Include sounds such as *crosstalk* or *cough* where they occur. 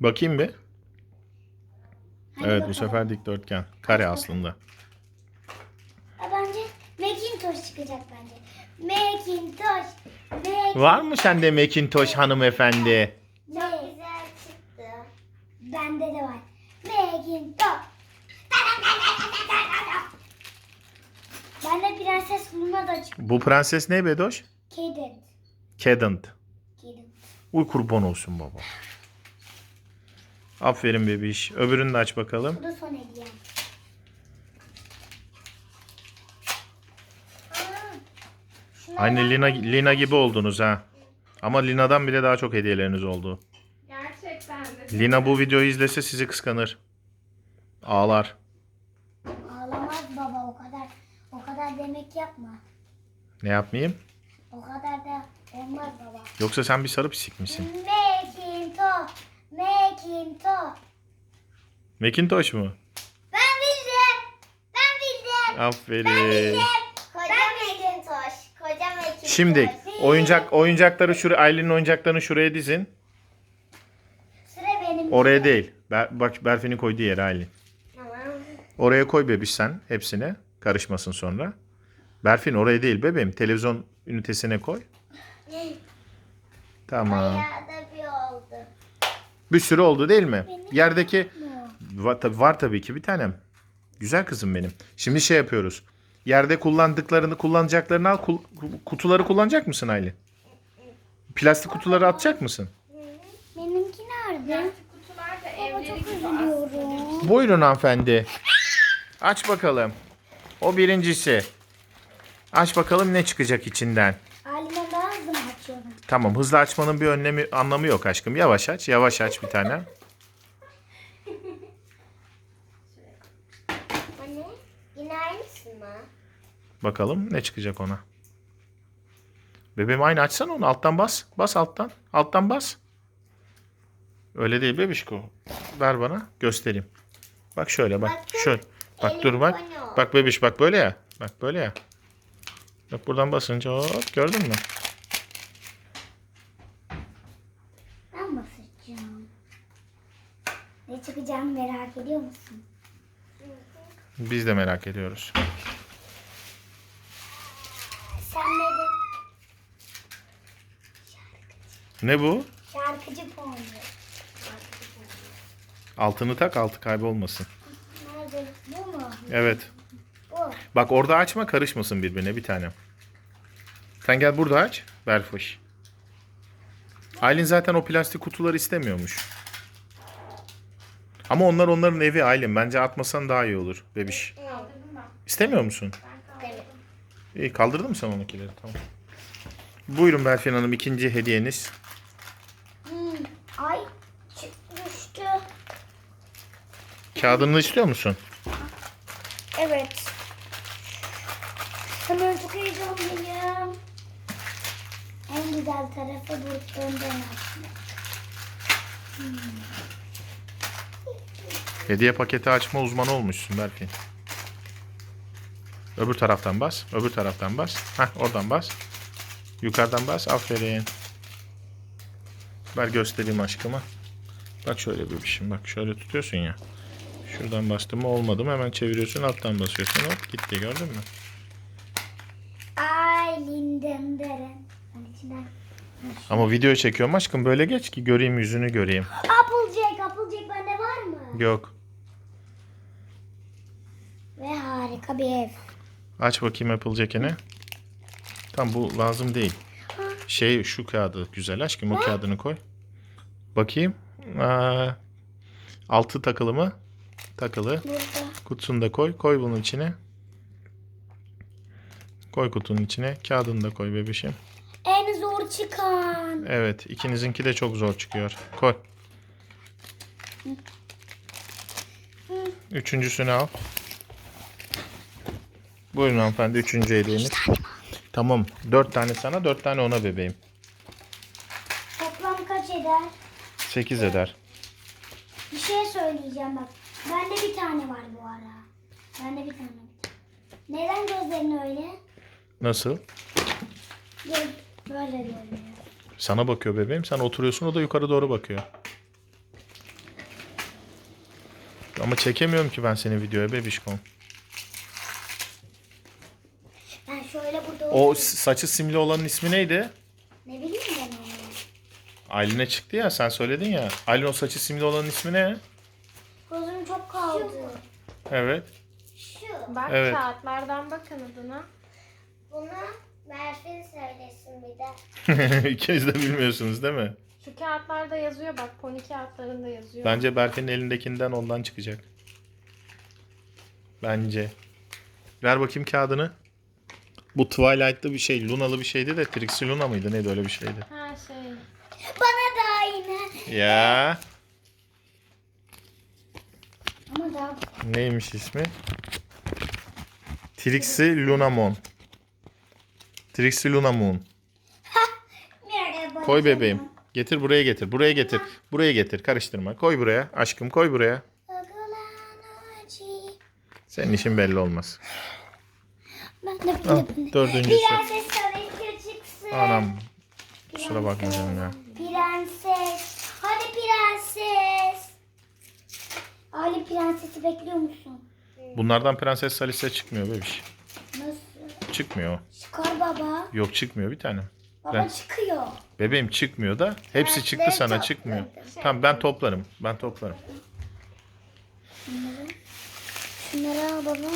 Bakayım bir. Hadi Evet bu bakalım. sefer dikdörtgen. Kare aslında. Ha, Bence Macintosh çıkacak bence. Macintosh. Macintosh. Var mı sende Macintosh hanımefendi? Çok güzel çıktı. Bende de var. Macintosh. Bende Prenses Luna da çıktı. Bu prenses ne Bedoş? Cadent. Cadent. Cadent. Uy kurban olsun baba. Aferin bebiş. Öbürünü de aç bakalım. Bu da son hediyem. Aa, şuna Aynı. Lina, Lina gibi oldunuz ha. Ama Lina'dan bile daha çok hediyeleriniz oldu. Gerçekten de. Lina bu videoyu izlese sizi kıskanır. Ağlar. Ağlamaz baba o kadar. O kadar demek yapma. Ne yapmayayım? O kadar da olmaz baba. Yoksa sen bir sarı pisik misin? Macintosh. Macintosh. Macintosh mu? Ben bildim. Ben bildim. Aferin. Koca Macintosh. Koca Macintosh. Şimdi oyuncak oyuncakları şuraya Aylin'in oyuncaklarını şuraya dizin. Sıra benim. Oraya değil. Ber, bak Berfin'in koyduğu yere Aylin. Tamam. Oraya koy bebiş sen hepsine. Karışmasın sonra. Berfin oraya değil bebeğim. Televizyon ünitesine koy. Tamam. Bayağı da. Bir sürü oldu değil mi? Yerdeki var, tabii, var tabii ki bir tanem. Güzel kızım benim. Şimdi şey yapıyoruz. Yerde kullandıklarını kullanacaklarını al. Kul- kutuları kullanacak mısın Aylin? Plastik kutuları atacak mısın? Benimki nerede? Plastik kutular da Baba evleri çok gibi aslında. üzülüyorum. Buyurun hanımefendi. Aç bakalım. O birincisi. Aç bakalım ne çıkacak içinden. Halime daha hızlı mı açıyorum? Tamam hızlı açmanın bir önlemi anlamı yok aşkım. Yavaş aç. Yavaş aç bir tane. Anne yine aynısın mı? Bakalım ne çıkacak ona. Bebeğim aynı açsana onu. Alttan bas. Bas alttan. Alttan bas. Öyle değil bebişko. Ver bana. Göstereyim. Bak şöyle bak. Bakın, Şöyle. Bak dur bak. Bak bebiş bak böyle ya. Bak böyle ya. Bak buradan basınca hop gördün mü? Ben basacağım. Ne çıkacağını merak ediyor musun? Biz de merak ediyoruz. Sen ne de Ne bu? şarkıcı puanı. Altını tak altı kaybolmasın. Nerede? Bu mu? Evet. Bu. Bak orada açma karışmasın birbirine bir tane. Sen gel burada aç. Berfoş. Aylin zaten o plastik kutuları istemiyormuş. Ama onlar onların evi Aylin. Bence atmasan daha iyi olur bebiş. İstemiyor musun? İyi kaldırdın mı sen onunkileri? Tamam. Buyurun Berfin Hanım ikinci hediyeniz. Hmm. Ay çık- düştü. Kağıdını istiyor musun? Evet. Hemen çok heyecanlıyım. En güzel tarafı bu önden açmak. Hediye paketi açma uzmanı olmuşsun Berfin. Öbür taraftan bas. Öbür taraftan bas. Heh oradan bas. Yukarıdan bas. Aferin. Ver göstereyim aşkıma. Bak şöyle bebişim. Bak şöyle tutuyorsun ya. Şuradan bastım mı olmadı mı hemen çeviriyorsun alttan basıyorsun. Hop gitti gördün mü? Ay linden içinden. Ama video çekiyorum aşkım böyle geç ki göreyim yüzünü göreyim. Applejack, Applejack bende var mı? Yok. Ve harika bir ev. Aç bakayım Applejack'ini. Tam bu lazım değil. Şey şu kağıdı güzel aşkım o kağıdını koy. Bakayım. Aa, altı takılı mı? Takılı. Burada. Kutusunu da koy. Koy bunun içine. Koy kutunun içine. Kağıdını da koy bebişim. En zor çıkan. Evet ikinizinki de çok zor çıkıyor. Koy. Üçüncüsünü al. Buyurun hanımefendi üçüncü hediyeniz. Tamam. Dört tane sana dört tane ona bebeğim. Toplam kaç eder? Sekiz eder. Bir şey söyleyeceğim bak. Bende bir tane var bu ara. Bende bir tane. Neden gözlerin öyle? Nasıl? Göz böyle görünüyor. Sana bakıyor bebeğim. Sen oturuyorsun o da yukarı doğru bakıyor. Ama çekemiyorum ki ben seni videoya bebişkom. Ben şöyle burada O s- saçı simli olanın ismi neydi? Ne bileyim ben onu. Aylin'e çıktı ya sen söyledin ya. Aylin o saçı simli olanın ismi ne? Gözüm çok kaldı. Evet. Şu. Bak Evet. kağıtlardan bakın adına. Bunu Berfin söylesin bir de. *laughs* İkiniz de bilmiyorsunuz değil mi? Şu kağıtlarda yazıyor bak pony kağıtlarında yazıyor. Bence Berfin'in elindekinden ondan çıkacak. Bence. Ver bakayım kağıdını. Bu Twilight'lı bir şey, Lunalı bir şeydi de Trixie Luna mıydı? Neydi öyle bir şeydi. Ha şey. Bana da aynı. Ya Ama daha neymiş ismi? Trixie Lunamon. Trixie Lunamoon. *laughs* Merhaba. Koy bebeğim. Getir buraya getir. Buraya getir. Buraya getir. Karıştırma. Koy buraya. Aşkım koy buraya. Senin işin belli olmaz. Ben de Ah, dördüncüsü. Prenses tabii çıksın. Anam. Kusura bakma canım ya. Prenses. Hadi prenses. Ali prensesi bekliyor musun? Bunlardan Prenses Salise çıkmıyor bebiş. Nasıl? Çıkmıyor. Çıkar baba. Yok çıkmıyor bir tane. Baba Ben- çıkıyor. Bebeğim çıkmıyor da hepsi çıktı sana çıkmıyor. Tamam ben toplarım. Ben toplarım. Şunları al baba.